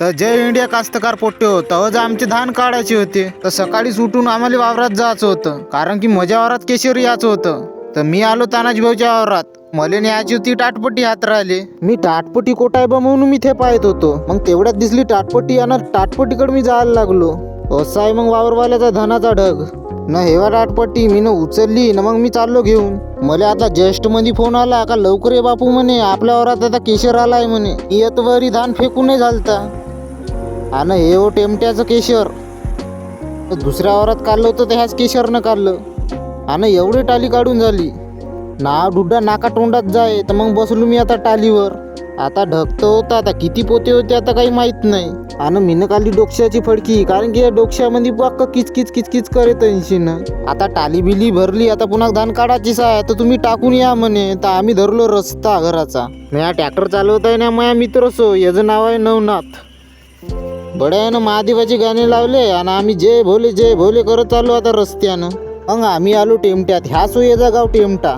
तर जय इंडिया कास्तकार पोट्टे हो अज आमचे धान काढायचे होते. तर सकाळीच उठून आम्हाला वावरात जायचं होतं. कारण की माझ्या वावरात केशर यायचं होतं. तर मी आलो तानाजी भाऊच्या वावरात. मले न्यायची होती टाटपट्टी हात राहिले. मी टाटपट्टी कोटाय बा म्हणून मी ते पाहत होतो. मग तेवढ्यात दिसली टाटपट्टी आणि टाटपट्टीकडे मी जायला लागलो. असा आहे मग वावरवाल्याचा धनाचा ढग. न हेवा टाटपट्टी मी न उचलली न मग मी चाललो घेऊन. मला आता जस्टमध्ये फोन आला का लवकर ये बापू म्हणे आपल्या वरात आता केशर आलाय म्हणे. येत वरी धान फेकून नाही झालता. आणि हे हो टेमट्याचं केशर. दुसऱ्या वरात काढलं होतं तर ह्याच केशरनं काढलं. आणि एवढी टाली काढून झाली. ना डुड्डा नाका तोंडात जाय तर मग बसलो मी आता टालीवर. आता ढकतं होतं आता किती पोते होते आता काही माहीत नाही. आणि मीनं काढली डोक्याची फडकी कारण की या डोक्यामध्ये पक्क किचकिच किचकिच करत ऐंशीनं. आता टाली बिली भरली आता पुन्हा धान काढायचीच आहे तर तुम्ही टाकून या म्हणे तर आम्ही धरलो रस्ता घराचा. मी हा ट्रॅक्टर चालवत आहे ना माझ्या मित्र सो याचं नाव आहे नवनाथ. बड्यानं महादेवाचे गाणे लावले आणि आम्ही जय भोले जय भोले करत चाललो आता रस्त्यानं. मग आम्ही आलो टेमट्यात. ह्या सोयीचा गाव टेमटा.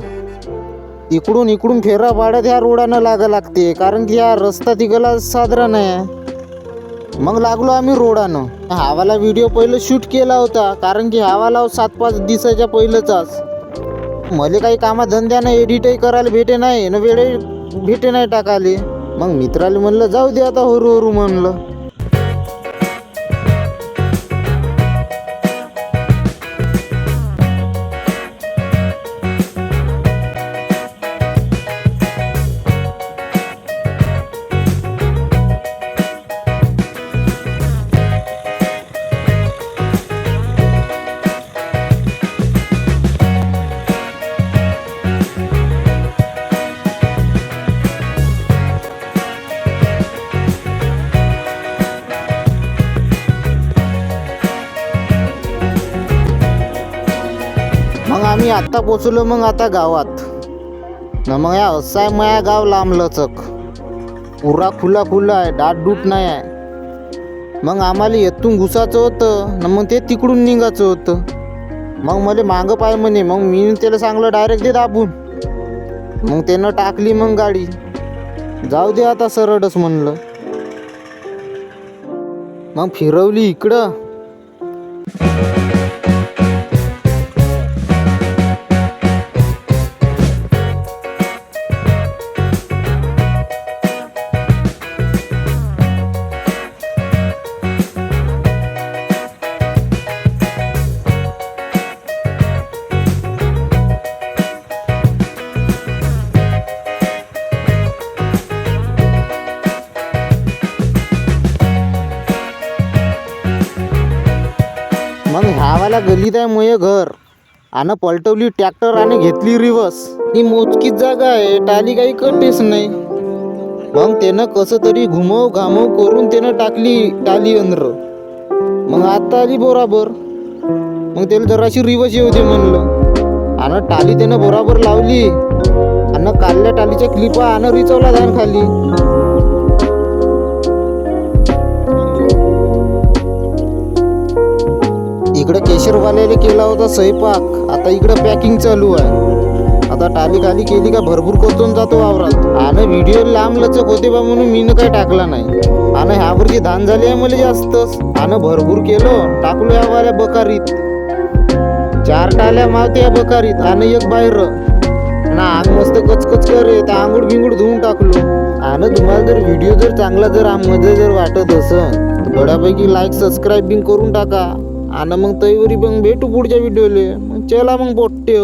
इकडून इकडून फेरा पाड्यात ह्या रोडानं लागा लागते. कारण की हा रस्ता तिकडला साजरा नाही. आहे मग लागलो आम्ही रोडानं. हावाला व्हिडिओ पहिलं शूट केला होता. कारण की हावाला सात पाच दिवसाच्या पहिलंचाच. मला काही कामा धंद्यानं एडिटही करायला भेटे नाही न वेळे भेटे नाही टाकाले मग मित्राला म्हणलं जाऊ दे आता हरूहरू म्हणलं. मग आम्ही आत्ता पोचलो मग आता गावात. न मग या असं आहे माया गाव लांब लचक पुरा खुला खुला आहे डाटडूट नाही आहे. मग आम्हाला येतून घुसायचं होतं न मग ते तिकडून निघायचं होतं. मग मला मागं पाय म्हणे मग मी त्याला सांगलं डायरेक्ट दे दाबून. मग त्यानं टाकली मग गाडी. जाऊ दे आता सरळच म्हणलं. मग फिरवली इकडं. मग ह्यावाला गलीत आहे मोये घर? आणि पलटवली ट्रॅक्टर आणि घेतली रिवर्स. ही मोजकीच जागा आहे टाली काही कटेच नाही. मग त्यानं कसं तरी घुमव घामव करून त्यानं टाकली टाली अंदर मग आता आली बरोबर. मग त्याला जराशी रिवर्स येऊ दे म्हणलं. आणि टाली त्यानं बरोबर लावली. आणि काढल्या टालीच्या क्लिपा आणि रिचवला जाण खाली. इकडं केशरवाल्याने केला होता स्वयंपाक. आता इकडं पॅकिंग चालू आहे. आता टाली खाली केली का भरपूर कोचून जातो वावरात. आणि व्हिडिओ लांब लचक होते बा म्हणून मीनं काही टाकला नाही. आणि ह्यावरची धान झाली आहे मला जास्तच. आणि भरपूर केलो. टाकलो ह्यावाल्या बकारीत. चार टाल्या मावते या बकारीत. आणि एक बाहेर. ना आंग मस्त कचकच करे तर आंघोळ बिंगूड धुवून टाकलो. आणि तुम्हाला जर व्हिडिओ जर चांगला जर आममध्ये जर वाटत असं तर बऱ्यापैकी लाईक सबस्क्राईब बिंग करून टाका. आणि मग तैवरी मग भेटू पुढच्या व्हिडिओले मग चला मग पोट्टे